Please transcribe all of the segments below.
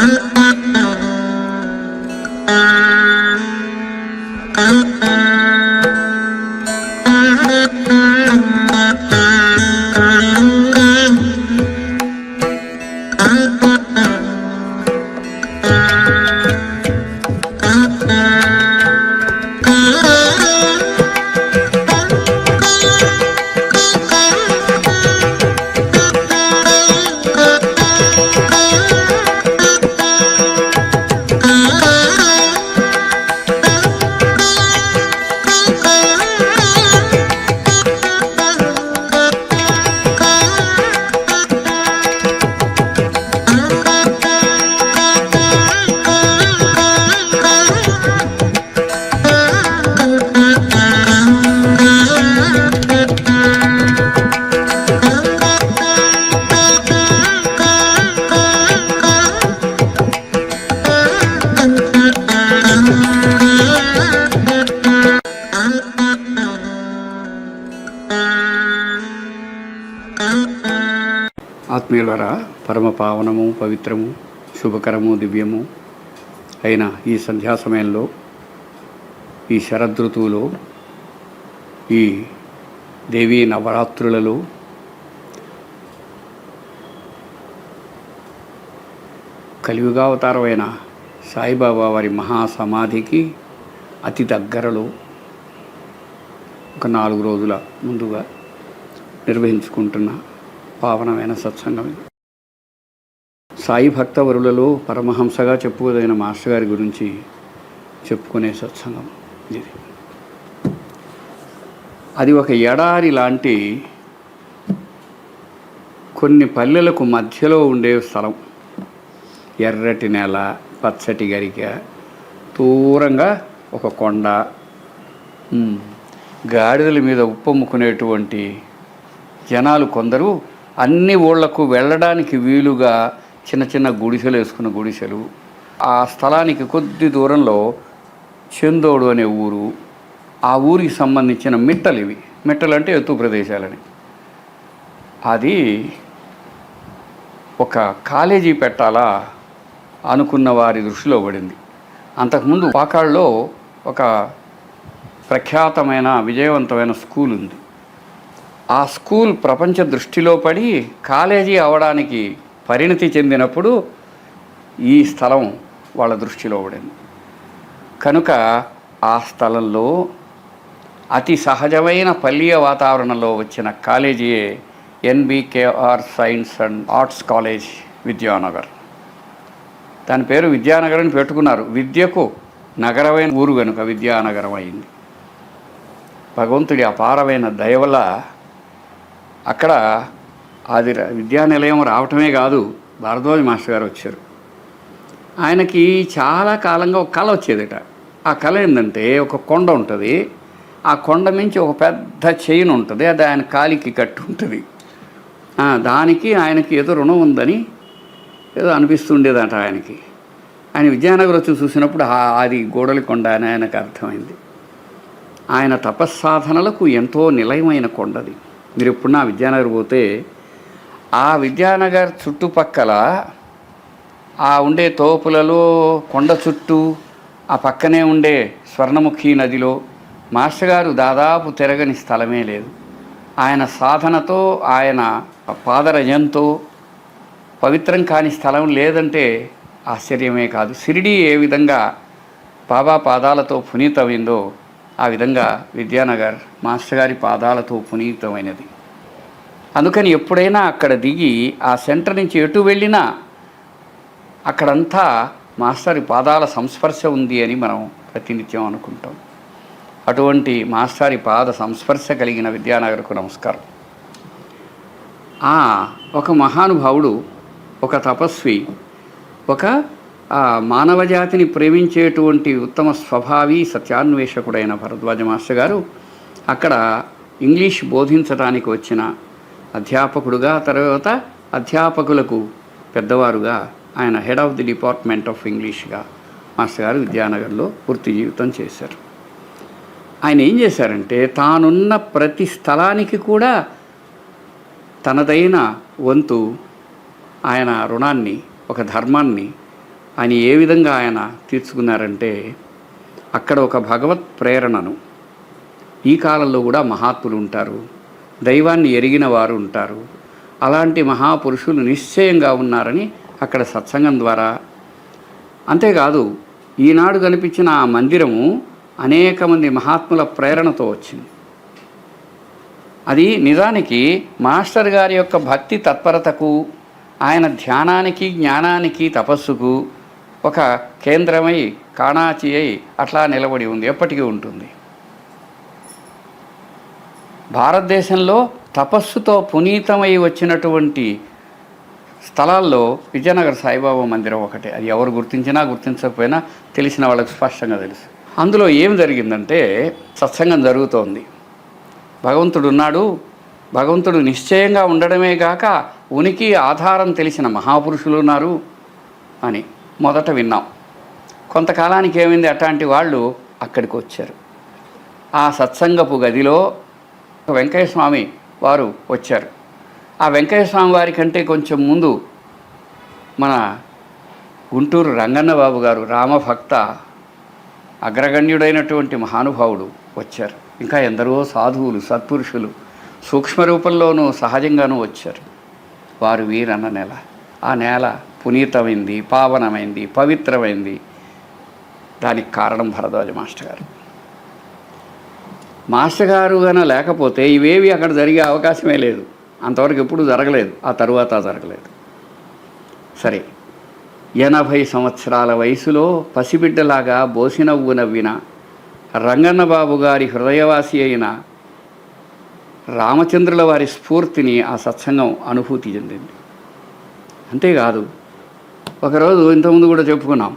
one మిత్రులరా పరమ పావనము పవిత్రము శుభకరము దివ్యము అయిన ఈ సంధ్యా సమయంలో ఈ శరదృతువులో ఈ దేవీ నవరాత్రులలో కలియుగావతారమైన సాయిబాబా వారి మహాసమాధికి అతి దగ్గరలో ఒక నాలుగు రోజుల ముందుగా నిర్వహించుకుంటున్న పావనమైన సత్సంగం ఇది. సాయి భక్తవరులలో పరమహంసగా చెప్పుకోదగిన మాస్టర్ గారి గురించి చెప్పుకునే సత్సంగం ఇది. అది ఒక ఎడారి లాంటి కొన్ని పల్లెలకు మధ్యలో ఉండే స్థలం. ఎర్రటి నేల పచ్చటి గరిక దూరంగా ఒక కొండ గాడిదల మీద ఉప్పొమ్ముకునేటువంటి జనాలు కొందరు అన్ని ఊళ్ళకు వెళ్ళడానికి వీలుగా చిన్న చిన్న గుడిసెలు వేసుకున్న గుడిసెలు. ఆ స్థలానికి కొద్ది దూరంలో చందోడు అనే ఊరు ఆ ఊరికి సంబంధించిన మిట్టలు ఇవి. మిట్టలు అంటే ఎత్తు ప్రదేశాలని. అది ఒక కాలేజీ పెట్టాలా అనుకున్న వారి దృష్టిలో పడింది. అంతకుముందు పాకాళ్ళలో ఒక ప్రఖ్యాతమైన విజయవంతమైన స్కూల్ ఉంది. ఆ స్కూల్ ప్రపంచ దృష్టిలో పడి కాలేజీ అవడానికి పరిణతి చెందినప్పుడు ఈ స్థలం వాళ్ళ దృష్టిలో పడింది. కనుక ఆ స్థలంలో అతి సహజమైన పల్లీయ వాతావరణంలో వచ్చిన కాలేజీయే NBKR science and arts college Vidyanagar. దాని పేరు విద్యానగర్ అని పెట్టుకున్నారు. విద్యకు నగరమైన ఊరు కనుక విద్యానగరం అయింది. భగవంతుడి అపారమైన దయ వల్ల అక్కడ అది విద్యానిలయం రావటమే కాదు భారద్వాజ మాస్టర్ గారు వచ్చారు. ఆయనకి చాలా కాలంగా ఒక కళ వచ్చేదిట. ఆ కళ ఏంటంటే ఒక కొండ ఉంటుంది. ఆ కొండ మించి ఒక పెద్ద చైన్ ఉంటుంది. అది ఆయన కాలికి కట్టి ఉంటుంది. దానికి ఆయనకి ఏదో రుణం ఉందని ఏదో అనిపిస్తుండేదట ఆయనకి. ఆయన విద్యానగర్ వచ్చి చూసినప్పుడు ఆ- అది గోడలి కొండ అని ఆయనకు అర్థమైంది. ఆయన తపస్సాధనలకు ఎంతో నిలయమైన కొండది. మీరు ఎప్పుడు నా విద్యానగర్ పోతే ఆ విద్యానగర్ చుట్టుపక్కల ఆ ఉండే తోపులలో కొండ చుట్టూ ఆ పక్కనే ఉండే స్వర్ణముఖి నదిలో మాస్టర్ గారు దాదాపు తిరగని స్థలమే లేదు. ఆయన సాధనతో ఆయన పాదరజంతో పవిత్రం కాని స్థలం లేదంటే ఆశ్చర్యమే కాదు. సిరిడి ఏ విధంగా బాబా పాదాలతో పునీతమైందో ఆ విధంగా విద్యానగర్ మాస్టర్ గారి పాదాలతో పునీతమైనది. అందుకని ఎప్పుడైనా అక్కడ దిగి ఆ సెంటర్ నుంచి ఎటు వెళ్ళినా అక్కడంతా మాస్టారి పాదాల సంస్పర్శ ఉంది అని మనం ప్రతినిత్యం అనుకుంటాం. అటువంటి మాస్టారి పాద సంస్పర్శ కలిగిన విద్యానగర్కు నమస్కారం. ఆ ఒక మహానుభావుడు ఒక తపస్వి ఒక మానవజాతిని ప్రేమించేటువంటి ఉత్తమ స్వభావి సత్యాన్వేషకుడైన భరద్వాజ మాస్టర్ గారు అక్కడ ఇంగ్లీష్ బోధించడానికి వచ్చిన అధ్యాపకుడుగా తర్వాత అధ్యాపకులకు పెద్దవారుగా ఆయన head of the department of ఇంగ్లీష్గా master గారు విద్యానగర్లో పూర్తి జీవితం చేశారు. ఆయన ఏం చేశారంటే తానున్న ప్రతి స్థలానికి కూడా తనదైన వంతు ఆయన రుణాన్ని ఒక ధర్మాన్ని ఆయన ఏ విధంగా ఆయన తీర్చుకున్నారంటే అక్కడ ఒక భగవత్ ప్రేరణను ఈ కాలంలో కూడా మహాత్ములు ఉంటారు. దైవాన్ని ఎరిగిన వారు ఉంటారు. అలాంటి మహాపురుషులు నిశ్చయంగా ఉన్నారని అక్కడ సత్సంగం ద్వారా అంతేకాదు ఈనాడు కనిపించిన ఆ మందిరము అనేక మంది మహాత్ముల ప్రేరణతో వచ్చింది. అది నిజానికి మాస్టర్ గారి యొక్క భక్తి తత్పరతకు ఆయన ధ్యానానికి జ్ఞానానికి తపస్సుకు ఒక కేంద్రమై కాణాచి అయి అట్లా నిలబడి ఉంది ఎప్పటికీ ఉంటుంది. భారతదేశంలో తపస్సుతో పునీతమై వచ్చినటువంటి స్థలాల్లో విజయనగర సాయిబాబా మందిరం ఒకటే. అది ఎవరు గుర్తించినా గుర్తించకపోయినా తెలిసిన వాళ్ళకి స్పష్టంగా తెలుసు. అందులో ఏం జరిగిందంటే సత్సంగం జరుగుతోంది. భగవంతుడు ఉన్నాడు. భగవంతుడు నిశ్చయంగా ఉండడమే గాక ఉనికి ఆధారం తెలిసిన మహాపురుషులు ఉన్నారు అని మొదట విన్నాం. కొంతకాలానికి ఏమైంది? అట్లాంటి వాళ్ళు అక్కడికి వచ్చారు. ఆ సత్సంగపు గదిలో ఒక స్వామి వారు వచ్చారు. ఆ వెంకయ్యస్వామి వారి కంటే కొంచెం ముందు మన గుంటూరు రంగన్న బాబు గారు రామభక్త అగ్రగణ్యుడైనటువంటి మహానుభావుడు వచ్చారు. ఇంకా ఎందరో సాధువులు సత్పురుషులు సూక్ష్మ రూపంలోనూ సహజంగానూ వచ్చారు. వారు వీరన్న నెల. ఆ నేల పునీతమైంది పావనమైంది పవిత్రమైంది. దానికి కారణం భరద్వాజ మాస్టర్ గారు. మాస్టర్ గారు గన లేకపోతే ఇవేవి అక్కడ జరిగే అవకాశమే లేదు. అంతవరకు ఎప్పుడు జరగలేదు. ఆ తరువాత జరగలేదు. సరే. ఎనభై సంవత్సరాల వయసులో పసిబిడ్డలాగా బోసినవ్వు నవ్విన రంగన్న బాబు గారి హృదయవాసి అయిన రామచంద్రుల వారి స్ఫూర్తిని ఆ సత్సంగం అనుభూతి చెందింది. అంతేకాదు ఒకరోజు ఇంతకుముందు కూడా చెప్పుకున్నాం.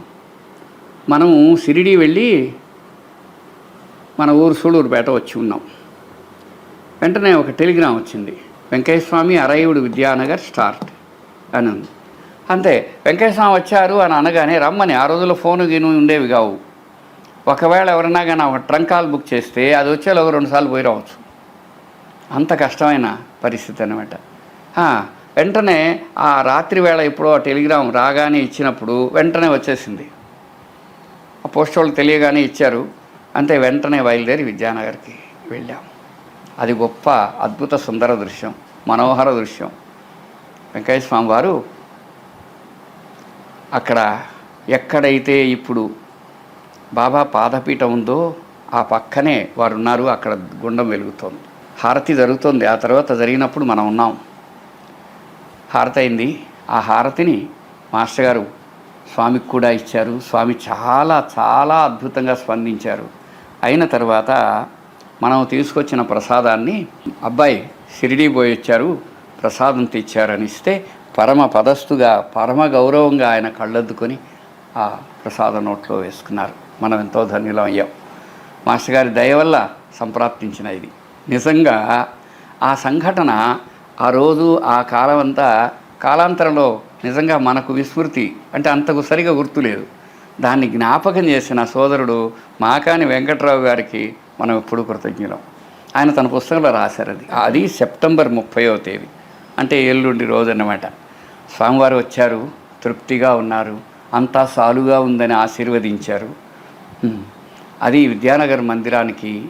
మనము సిరిడి వెళ్ళి మన ఊరు సూళూరుపేట వచ్చి ఉన్నాం. వెంటనే ఒక టెలిగ్రామ్ వచ్చింది. వెంకయ్యస్వామి అరైవుడు విద్యానగర్ స్టార్ట్ అని ఉంది. అంతే వెంకయ్యస్వామి వచ్చారు అని అనగానే రమ్మని ఆ రోజుల్లో ఫోను గిను ఉండేవి కావు. ఒకవేళ ఎవరన్నా కానీ ఒక ట్రంక్ కాల్ బుక్ చేస్తే అది వచ్చేలో ఒక రెండుసార్లు పోయి రావచ్చు. అంత కష్టమైన పరిస్థితి అనమాట వెంటనే ఆ రాత్రి వేళ ఎప్పుడో ఆ టెలిగ్రామ్ రాగానే ఇచ్చినప్పుడు వెంటనే వచ్చేసింది. ఆ పోస్ట్ వాళ్ళు తెలియగానే ఇచ్చారు. అంతే వెంటనే బయలుదేరి విద్యానగర్కి వెళ్ళాం. అది గొప్ప అద్భుత సుందర దృశ్యం మనోహర దృశ్యం. వెంకయ్య స్వామి వారు అక్కడ ఎక్కడైతే ఇప్పుడు బాబా పాదపీఠం ఉందో ఆ పక్కనే వారు ఉన్నారు అక్కడ గుండం వెలుగుతోంది. హారతి జరుగుతుంది. ఆ తర్వాత జరిగినప్పుడు మనం ఉన్నాం. హారతి అయింది. ఆ హారతిని మాస్టర్ గారు స్వామికి కూడా ఇచ్చారు. స్వామి చాలా చాలా అద్భుతంగా స్పందించారు. అయిన తర్వాత మనం తీసుకొచ్చిన ప్రసాదాన్ని అబ్బాయి షిరిడీ పోయి వచ్చారు ప్రసాదం తెచ్చారని ఇస్తే పరమ పదస్తుగా పరమ గౌరవంగా ఆయన కళ్ళద్దుకొని ఆ ప్రసాద నోట్లో వేసుకున్నారు. మనం ఎంతో ధన్యులం అయ్యాం. మాస్టర్ గారి దయ వల్ల సంప్రాప్తించిన ఇది. నిజంగా ఆ సంఘటన ఆ రోజు ఆ కాలం అంతా కాలాంతరంలో నిజంగా మనకు విస్మృతి అంటే అంతకు సరిగా గుర్తులేదు. దాన్ని జ్ఞాపకం చేసిన సోదరుడు మాకాని వెంకట్రావు గారికి మనం ఎప్పుడు కృతజ్ఞులం. ఆయన తన పుస్తకంలో రాశారు అది. అది సెప్టెంబర్ ముప్పైవ తేదీ. అంటే ఎల్లుండి రోజు అన్నమాట స్వామివారు వచ్చారు తృప్తిగా ఉన్నారు అంతా సాలుగా ఉందని ఆశీర్వదించారు. అది విద్యానగర్ మందిరానికి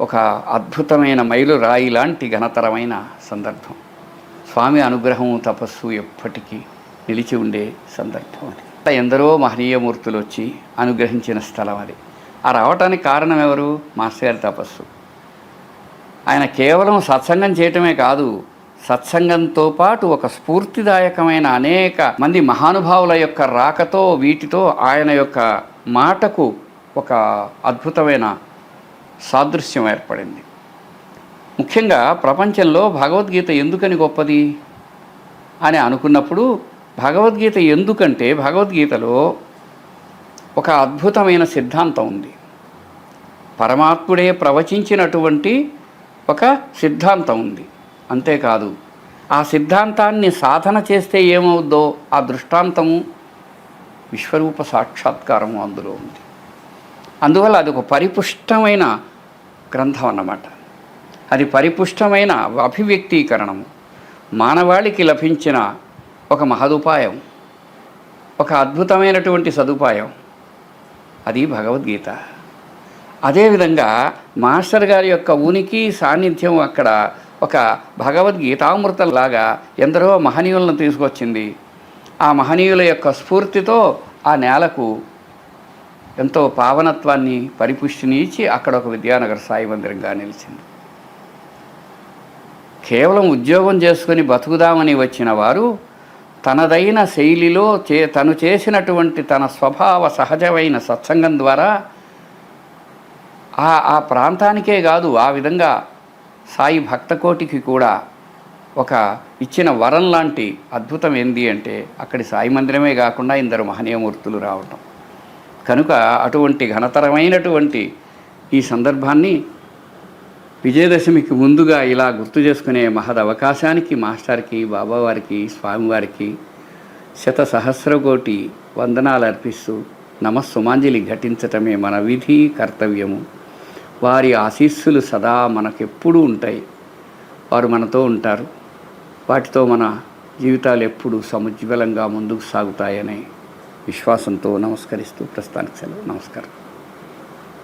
ఒక అద్భుతమైన మైలు రాయి లాంటి ఘనతరమైన సందర్భం. స్వామి అనుగ్రహం తపస్సు ఎప్పటికీ నిలిచి ఉండే సందర్భం అది. అట్లా ఎందరో మహనీయమూర్తులు వచ్చి అనుగ్రహించిన స్థలం అది ఆ రావటానికి కారణం ఎవరు మాస్టర్ గారి తపస్సు. ఆయన కేవలం సత్సంగం చేయటమే కాదు సత్సంగంతో పాటు ఒక స్ఫూర్తిదాయకమైన అనేక మంది మహానుభావుల యొక్క రాకతో వీటితో ఆయన యొక్క మాటకు ఒక అద్భుతమైన సాదృశ్యం ఏర్పడింది. ముఖ్యంగా ప్రపంచంలో భగవద్గీత ఎందుకని గొప్పది? అని అనుకున్నప్పుడు భగవద్గీత ఎందుకంటే భగవద్గీతలో ఒక అద్భుతమైన సిద్ధాంతం ఉంది. పరమాత్ముడే ప్రవచించినటువంటి ఒక సిద్ధాంతం ఉంది. అంతేకాదు ఆ సిద్ధాంతాన్ని సాధన చేస్తే ఏమవుద్దో ఆ దృష్టాంతము విశ్వరూప సాక్షాత్కారము అందులో ఉంది. అందువల్ల అది ఒక పరిపుష్టమైన గ్రంథం అన్నమాట. అది పరిపుష్టమైన అభివ్యక్తీకరణము. మానవాళికి లభించిన ఒక మహదుపాయం ఒక అద్భుతమైనటువంటి సదుపాయం. అది భగవద్గీత. అదేవిధంగా మాస్టర్ గారి యొక్క ఉనికి సాన్నిధ్యం అక్కడ ఒక భగవద్గీతామృతంలాగా ఎందరో మహనీయులను తీసుకొచ్చింది. ఆ మహనీయుల యొక్క స్ఫూర్తితో ఆ నేలకు ఎంతో పావనత్వాన్ని పరిపుష్టిని ఇచ్చి అక్కడ ఒక విద్యానగర సాయి మందిరంగా నిలిచింది. కేవలం ఉద్యోగం చేసుకుని బతుకుదామని వచ్చిన వారు తనదైన శైలిలో చే తను చేసినటువంటి తన స్వభావ సహజమైన సత్సంగం ద్వారా ఆ ఆ ప్రాంతానికే కాదు ఆ విధంగా సాయి భక్తకోటికి కూడా ఒక ఇచ్చిన వరం లాంటి అద్భుతం ఏంది అంటే అక్కడి సాయి మందిరమే కాకుండా ఇందరు మహనీయమూర్తులు రావటం. కనుక అటువంటి ఘనతరమైనటువంటి ఈ సందర్భాన్ని విజయదశమికి ముందుగా ఇలా గుర్తు చేసుకునే మహద్ అవకాశానికి మాస్టర్కి బాబావారికి స్వామివారికి శత సహస్రకోటి వందనాలు అర్పిస్తూ నమస్సుమాంజలి ఘటించటమే మన విధి కర్తవ్యము. వారి ఆశీస్సులు సదా మనకెప్పుడూ ఉంటాయి. వారు మనతో ఉంటారు. వాటితో మన జీవితాలు ఎప్పుడూ సముజ్వలంగా ముందుకు సాగుతాయనే విశ్వాసంతో నమస్కరిస్తూ ప్రస్తుతానికి సెలవు. నమస్కారం.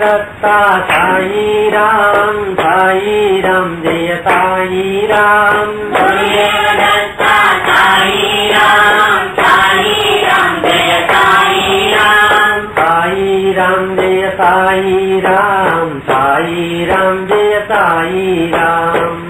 दत्ता साई राम साई राम जय साई राम गुरुदेव दत्ता साई राम साई राम जय साई राम साई राम जय साई राम साई राम जय साई राम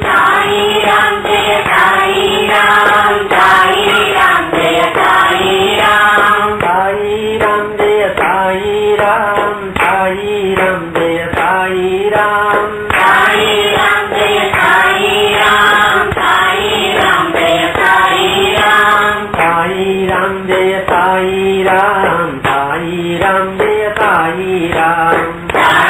राम जय साई राम साई राम